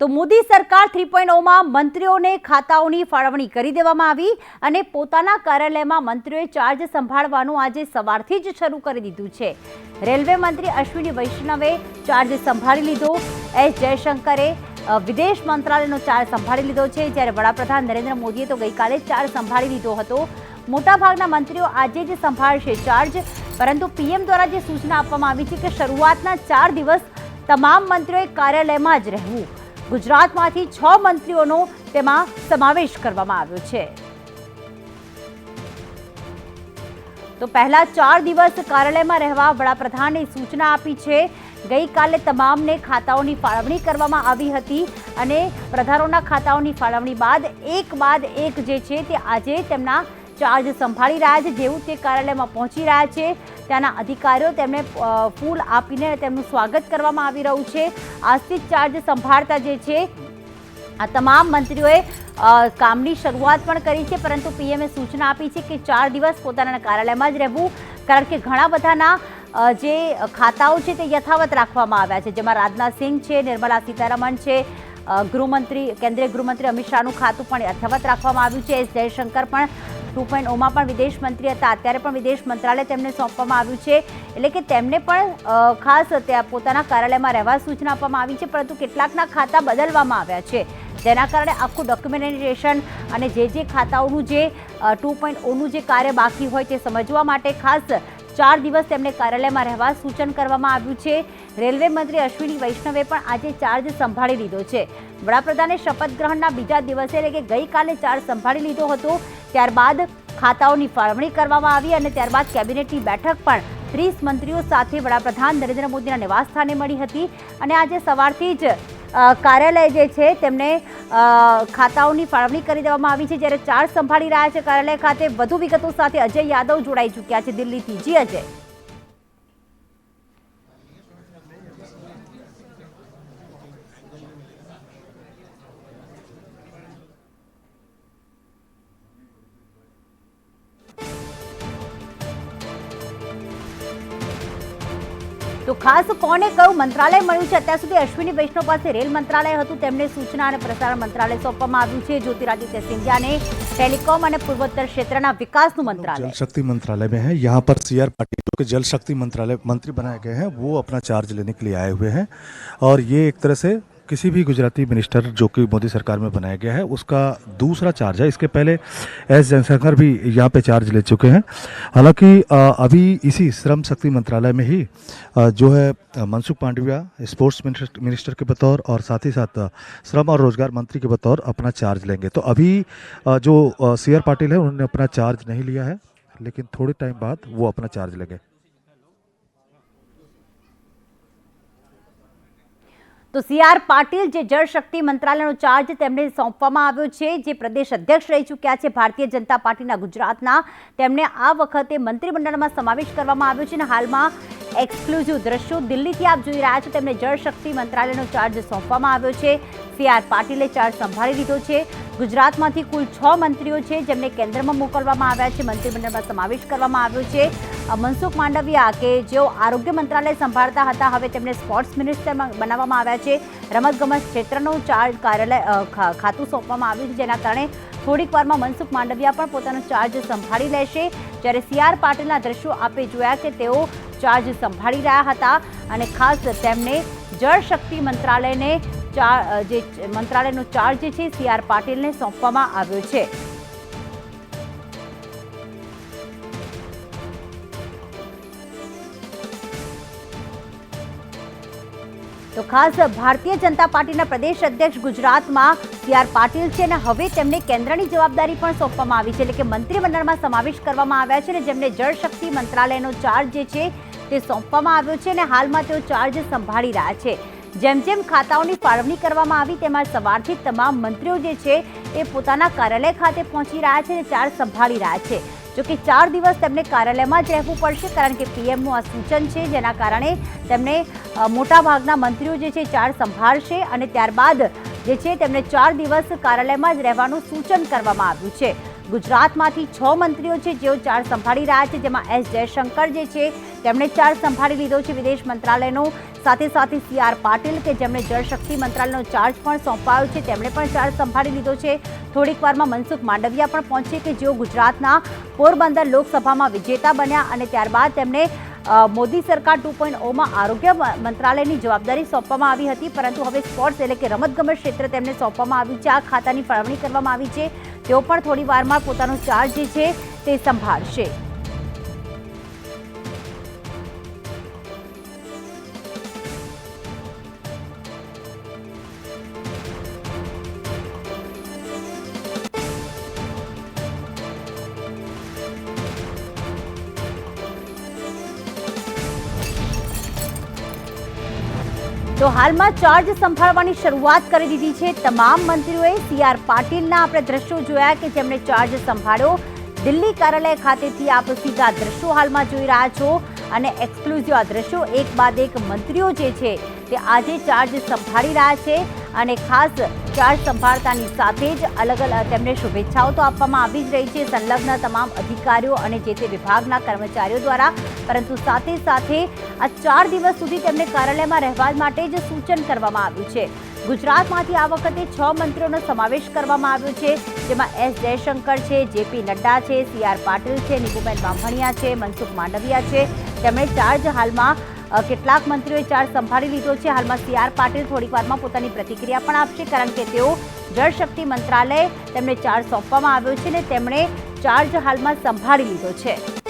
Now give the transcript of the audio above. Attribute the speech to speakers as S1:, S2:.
S1: તો મોદી સરકાર three point મંત્રીઓને ખાતાઓની ફાળવણી કરી દેવામાં આવી અને પોતાના કાર્યાલયમાં મંત્રીઓએ ચાર્જ સંભાળવાનું આજે સવારથી જ શરૂ કરી દીધું છે. રેલવે મંત્રી અશ્વિની વૈષ્ણવે ચાર્જ સંભાળી લીધો. એસ જયશંકરે વિદેશ મંત્રાલયનો ચાર્જ સંભાળી લીધો છે. જ્યારે વડાપ્રધાન નરેન્દ્ર મોદીએ તો ગઈકાલે ચાર્જ સંભાળી લીધો હતો. મોટાભાગના મંત્રીઓ આજે જ સંભાળશે ચાર્જ. પરંતુ પીએમ દ્વારા જે સૂચના આપવામાં આવી છે કે શરૂઆતના ચાર દિવસ તમામ મંત્રીઓએ કાર્યાલયમાં જ રહેવું. ગુજરાતમાંથી છ મંત્રીઓનો તેમાં સમાવેશ કરવામાં આવ્યો છે. તો પહેલા ચાર દિવસ કાર્યાલયમાં રહેવા વડાપ્રધાને સૂચના આપી છે. ગઈકાલે તમામને ખાતાઓની ફાળવણી કરવામાં આવી હતી અને પ્રધાનોના ખાતાઓની ફાળવણી બાદ એક બાદ એક જે છે તે આજે તેમના ચાર્જ સંભાળી રહ્યા છે, જેવું તે કાર્યાલયમાં પહોંચી રહ્યા છે. ત્યાંના અધિકારીઓ તેમને ફૂલ આપીને તેમનું સ્વાગત કરવામાં આવી રહ્યું છે. આજથી ચાર્જ સંભાળતા જે છે, આ તમામ મંત્રીઓએ કામની શરૂઆત પણ કરી છે, પરંતુ પીએમએ સૂચના આપી છે કે ચાર દિવસ પોતાના કાર્યાલયમાં જ રહેવું, કારણ કે ઘણા બધાના જે ખાતાઓ છે તે યથાવત રાખવામાં આવ્યા છે. જેમાં રાજનાથસિંહ છે, નિર્મલા સીતારમણ છે ગૃહમંત્રી, કેન્દ્રીય ગૃહમંત્રી અમિત શાહનું ખાતું પણ યથાવત રાખવામાં આવ્યું છે. એસ. જયશંકર પણ ટુ પોઈન્ટ ઓમાં પણ વિદેશ મંત્રી હતા. અત્યારે પણ વિદેશ મંત્રાલય તેમને સોંપવામાં આવ્યું છે. એટલે કે તેમને પણ ખાસ ત્યાં પોતાના કાર્યાલયમાં રહેવા સૂચના આપવામાં આવી છે, પરંતુ કેટલાકના ખાતા બદલવામાં આવ્યા છે. જેના કારણે આખું ડોક્યુમેન્ટેશન અને જે જે ખાતાઓનું જે ટુ પોઈન્ટ ઓનું જે કાર્ય બાકી હોય તે સમજવા માટે ખાસ ચાર દિવસ તેમને કાર્યાલયમાં રહેવા સૂચન કરવામાં આવ્યું છે. રેલવે મંત્રી અશ્વિની વૈષ્ણવે પણ આજે ચાર્જ સંભાળી લીધો છે. વડાપ્રધાને શપથ ગ્રહણના બીજા દિવસે એટલે કે ગઈકાલે ચાર્જ સંભાળી લીધો હતો. ત્યારબાદ ખાતાઓની ફાળવણી કરવામાં આવી અને ત્યારબાદ કેબિનેટની બેઠક પણ ત્રીસ મંત્રીઓ સાથે વડાપ્રધાન નરેન્દ્ર મોદીના નિવાસસ્થાને મળી હતી. અને આજે સવારથી જ કાર્યાલય જે છે તેમને ખાતાઓની ફાળવણી કરી દેવામાં આવી છે. જ્યારે ચાર્જ સંભાળી રહ્યા છે, કાર્યાલય ખાતે વધુ વિગતો સાથે અજય યાદવ જોડાઈ ચૂક્યા છે. દિલ્હીથી જી, અજય. તો ખાસ કોને કયું મંત્રાલય મળ્યું છે અત્યાર સુધી અશ્વિની વૈષ્ણવ પાસે રેલ મંત્રાલય હતું તેમને સૂચના અને પ્રસારણ મંત્રાલય સોંપવામાં આવ્યું છે જ્યોતિરાદિત્ય સિંધિયાને ટેલિકોમ અને પૂર્વોત્તર ક્ષેત્રના વિકાસનું મંત્રાલય
S2: जल शक्ति मंत्रालय में है यहाँ पर सी आर पाटिल जो कि जल शक्ति मंत्रालय मंत्री बनाए गए हैं वो अपना चार्ज लेने के लिए आए हुए हैं और ये एक तरह से किसी भी गुजराती मिनिस्टर जो कि मोदी सरकार में बनाया गया है, उसका दूसरा चार्ज है। इसके पहले एस जयशंकर भी यहाँ पे चार्ज ले चुके हैं। हालाँकि अभी इसी श्रम शक्ति मंत्रालय में ही जो है मनसुख पांडविया स्पोर्ट्स मिनिस्टर के बतौर और साथ ही साथ श्रम और रोज़गार मंत्री के बतौर अपना चार्ज लेंगे। तो अभी जो सी आर पाटिल है, उन्होंने अपना चार्ज नहीं लिया है, लेकिन थोड़े टाइम बाद वो अपना चार्ज लेंगे।
S1: તો સી આર પાટીલ, જે જળશક્તિ મંત્રાલયનો ચાર્જ તેમને સોંપવામાં આવ્યો છે, જે પ્રદેશ અધ્યક્ષ રહી ચૂક્યા છે, ભારતીય જનતા પાર્ટીના ગુજરાતના તેમને આ વખતે મંત્રીમંડળમાં સમાવેશ કરવામાં આવ્યો છે અને હાલમાં એક્સક્લુઝિવ દ્રશ્યો દિલ્હીથી આપ જોઈ રહ્યા છો. તેમને જળશક્તિ મંત્રાલયનો ચાર્જ સોંપવામાં આવ્યો છે. સી આર પાટીલે ચાર્જ સંભાળી લીધો છે. ગુજરાતમાંથી કુલ છ મંત્રીઓ છે, જેમને કેન્દ્રમાં મોકલવામાં આવ્યા છે. મંત્રીમંડળમાં સમાવેશ કરવામાં આવ્યો છે. મનસુખ માંડવિયા કે જેઓ આરોગ્ય મંત્રાલય સંભાળતા હતા, હવે તેમને સ્પોર્ટ્સ મિનિસ્ટર બનાવવામાં આવ્યા છે. રમતગમત ક્ષેત્રનું ચાર્જ કાર્યાલય ખાતું સોંપવામાં આવ્યું છે, જેના કારણે થોડીક વારમાં મનસુખ માંડવિયા પણ પોતાનો ચાર્જ સંભાળી લેશે. જ્યારે સી આર પાટીલના દ્રશ્યો આપે જોયા કે તેઓ ચાર્જ સંભાળી રહ્યા હતા અને ખાસ તેમને જળ શક્તિ મંત્રાલયને જે મંત્રાલયનો ચાર્જ છે, સી આર પાટીલને સોંપવામાં આવ્યો છે. તો ખાસ ભારતીય જનતા પાર્ટીના પ્રદેશ અધ્યક્ષ ગુજરાતમાં સી આર પાટીલ છે અને હવે તેમને કેન્દ્રની જવાબદારી પણ સોંપવામાં આવી છે. એટલે કે મંત્રીમંડળમાં સમાવેશ કરવામાં આવ્યા છે અને જેમને જળશક્તિ મંત્રાલયનો ચાર્જ જે છે તે સોંપવામાં આવ્યો છે અને હાલમાં તેઓ ચાર્જ સંભાળી રહ્યા છે. જેમ જેમ ખાતાઓની ફાળવણી કરવામાં આવી તેમાં સવારથી તમામ મંત્રીઓ જે છે એ પોતાના કાર્યાલય ખાતે પહોંચી રહ્યા છે અને ચાર્જ સંભાળી રહ્યા છે. જો કે ચાર દિવસ તેમને કાર્યાલયમાં જ રહેવું પડશે, કારણ કે પીએમનું આ સૂચન છે, જેના કારણે તેમને મોટાભાગના મંત્રીઓ જે છે, ચાર સંભાળશે અને ત્યારબાદ જે છે, તેમને ચાર દિવસ કાર્યાલયમાં જ રહેવાનું સૂચન કરવામાં આવ્યું છે. ગુજરાતમાંથી છ મંત્રીઓ છે જેઓ ચાર્જ સંભાળી રહ્યા છે, જેમાં એસ જયશંકર જે છે, તેમણે ચાર્જ સંભાળી લીધો છે. વિદેશ મંત્રાલયનો સાથે સાથે સી આર પાટીલ કે જેમણે જળશક્તિ મંત્રાલયનો ચાર્જ પણ સોંપાયો છે, તેમણે પણ ચાર્જ સંભાળી લીધો છે. થોડીક વારમાં મનસુખ માંડવિયા પણ પહોંચે કે જેઓ ગુજરાતના પોરબંદર લોકસભામાં વિજેતા બન્યા અને ત્યારબાદ તેમણે મોદી સરકાર ટુ પોઈન્ટ ઓમાં આરોગ્ય મંત્રાલયની જવાબદારી સોંપવામાં આવી હતી, પરંતુ હવે સ્પોર્ટ્સ એટલે કે રમતગમત ક્ષેત્ર તેમને સોંપવામાં આવ્યું છે. આ ખાતાની ફાળવણી કરવામાં આવી છે. તેઓ પણ થોડી વારમાં પોતાનો ચાર્જ જે છે તે સંભાળશે. તો હાલમાં ચાર્જ સંભાળવાની શરૂઆત કરી દીધી છે. તમામ મંત્રીઓએ સી આર પાટીલના આપણે દ્રશ્યો જોયા કે જેમણે ચાર્જ સંભાળ્યો. દિલ્હી કાર્યાલય ખાતેથી આપ સીધા દ્રશ્યો હાલમાં જોઈ રહ્યા છો અને એક્સક્લુઝિવ આ દ્રશ્યો એક બાદ એક મંત્રીઓ જે છે તે આજે ચાર્જ સંભાળી રહ્યા છે. અને ખાસ ચાર્જ સંભાળતાની સાથે જ અલગ અલગ તેમને શુભેચ્છાઓ તો આપવામાં આવી જ રહી છે. સંલગ્ન તમામ અધિકારીઓ અને જે તે વિભાગના કર્મચારીઓ દ્વારા, પરંતુ સાથે સાથે આ ચાર દિવસ સુધી તેમને કાર્યાલયમાં રહેવા માટે જ સૂચન કરવામાં આવ્યું છે. ગુજરાતમાંથી આ વખતે છ મંત્રીઓનો સમાવેશ કરવામાં આવ્યો છે, જેમાં એસ જયશંકર છે, જેપી નડ્ડા છે, સી આર પાટીલ છે નીબુબેન બામણિયા છે, મનસુખ માંડવિયા છે. તેમણે ચાર્જ હાલમાં કેટલાક મંત્રીઓએ ચાર્જ સંભાળી લીધો છે. હાલમાં સી આર પાટીલ થોડીક વારમાં પોતાની પ્રતિક્રિયા પણ આપશે, કારણ કે તેઓ જળશક્તિ મંત્રાલય તેમને ચાર્જ સોંપવામાં આવ્યો છે ને તેમણે ચાર્જ હાલમાં સંભાળી લીધો છે.